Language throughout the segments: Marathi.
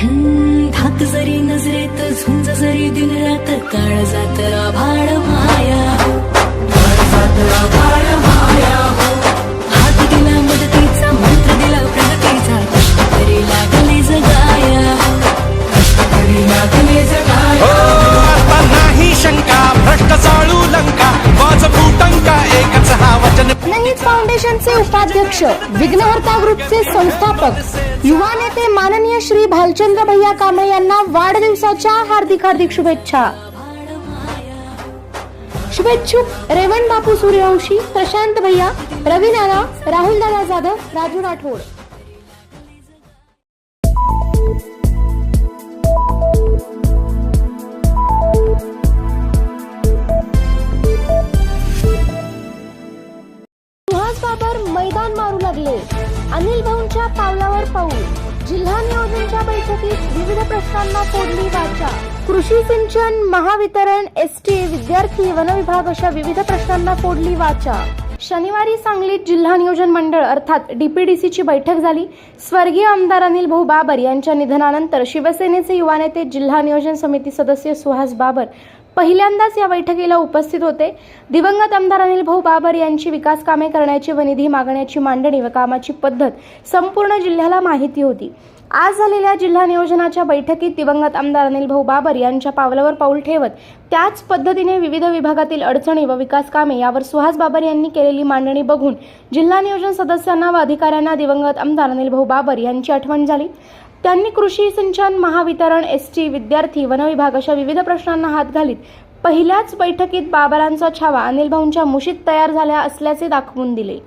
हम्म, जरी नजरेत झुंज जरी दिन रात काळ जात आभाळ माया. फाउंडेशनचे उपाध्यक्ष विघ्नहर्ता ग्रुपचे संस्थापक युवा नेते माननीय श्री भालचंद्र भैया कांबळे यांना वाढदिवसाच्या हार्दिक हार्दिक शुभेच्छा. शुभेच्छुक रेवण बापू सूर्यवंशी प्रशांत भैया रवी नाना राहुल दादा जाधव राजू राठोड. सुहास मैदान मारू लागले. अनिल भाऊंच्या पावलावर पाऊल. जिल्हा नियोजनच्या बैठकीत विविध प्रश्नांना फोडली वाचा. कृषी सिंचन महावितरण एस टी विद्यार्थी वन विभाग अशा विविध प्रश्नांना फोडली वाचा. शनिवारी सांगलीत जिल्हा नियोजन मंडळ अर्थात डीपीडीसीची बैठक झाली. स्वर्गीय आमदार अनिल भाऊ बाबर यांच्या निधनानंतर शिवसेनेचे युवा नेते जिल्हा नियोजन समिती सदस्य सुहास बाबर पहिल्यांदाच या बैठकीला उपस्थित होते. दिवंगत आमदार अनिल भाऊ बाबर यांची विकास कामे करण्याची व निधी मागण्याची मांडणी व कामाची पद्धत संपूर्ण जिल्ह्याला माहिती होती. आज झालेल्या जिल्हा नियोजनाच्या बैठकीत दिवंगत आमदार अनिल भाऊ बाबर यांच्या पावलावर पाऊल ठेवत त्याच पद्धतीने विविध विभागातील अडचणी व विकास कामे यावर सुहास बाबर यांनी केलेली मांडणी बघून जिल्हा नियोजन सदस्यांना व अधिकाऱ्यांना दिवंगत आमदार अनिल भाऊ बाबर यांची आठवण झाली. त्यांनी कृषी सिंचन महावितरण एस टी विद्यार्थी वनविभाग अशा विविध प्रश्नांना हात घालीत. पहिल्याच बैठकीत बाबरांचा छावा अनिल भाऊंच्या मुशीत तयार झाल्या असल्याचे दाखवून दिले.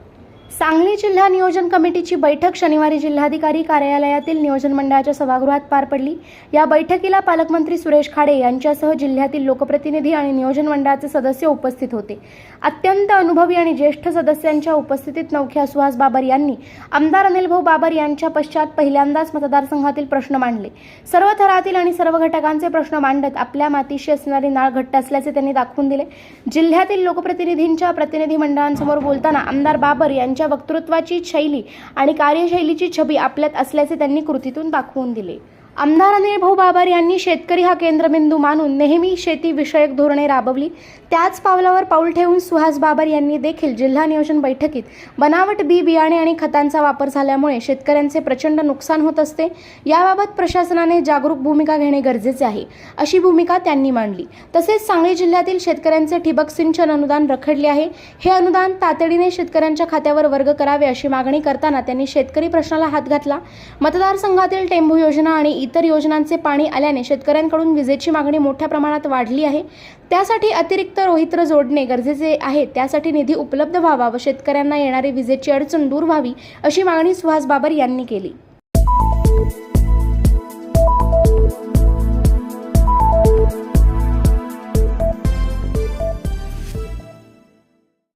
सांगली जिल्हा नियोजन कमिटीची बैठक शनिवारी जिल्हाधिकारी कार्यालयातील नियोजन मंडळाच्या सभागृहात पार पडली. या बैठकीला पालकमंत्री सुरेश खाडे यांच्यासह जिल्ह्यातील लोकप्रतिनिधी आणि नियोजन मंडळाचे सदस्य उपस्थित होते. अत्यंत अनुभवी आणि ज्येष्ठ सदस्यांच्या उपस्थितीत नौख्या सुहास बाबर यांनी आमदार अनिलभाऊ बाबर यांच्या पश्चात पहिल्यांदाच मतदारसंघातील प्रश्न मांडले. सर्व थरातील आणि सर्व घटकांचे प्रश्न मांडत आपल्या मातीशी असणारी नाळ घट्ट असल्याचे त्यांनी दाखवून दिले. जिल्ह्यातील लोकप्रतिनिधींच्या प्रतिनिधी मंडळांसमोर बोलताना आमदार बाबर यांच्या वक्तृत्वाची शैली आणि कार्यशैलीची छबी आपल्यात असल्याचे त्यांनी कृतीतून दाखवून दिले. आमदार अनिल भाऊ बाबर यांनी शेतकरी हा केंद्रबिंदू मानून नेहमी शेतीविषयक धोरणे राबवली. त्याच पावलावर पाऊल ठेवून सुहास बाबर यांनी देखील जिल्हा नियोजन बैठकीत बनावट बी बियाणे आणि खतांचा वापर झाल्यामुळे शेतकऱ्यांचे प्रचंड नुकसान होत असते. याबाबत प्रशासनाने जागरूक भूमिका घेणे गरजेचे आहे अशी भूमिका त्यांनी मांडली. तसेच सांगली जिल्ह्यातील शेतकऱ्यांचे ठिबक सिंचन अनुदान रखडले आहे. हे अनुदान तातडीने शेतकऱ्यांच्या खात्यावर वर्ग करावे अशी मागणी करताना त्यांनी शेतकरी प्रश्नाला हात घातला. मतदारसंघातील टेंभू योजना आणि इतर योजनांचे पाणी आल्याने शेतकऱ्यांकडून विजेची मागणी मोठ्या प्रमाणात वाढली आहे. त्यासाठी अतिरिक्त रोहित्र जोडणे गरजेचे आहे. त्यासाठी निधी उपलब्ध व्हावा व शेतकऱ्यांना येणारी विजेची अडचण दूर व्हावी अशी मागणी सुहास बाबर यांनी केली.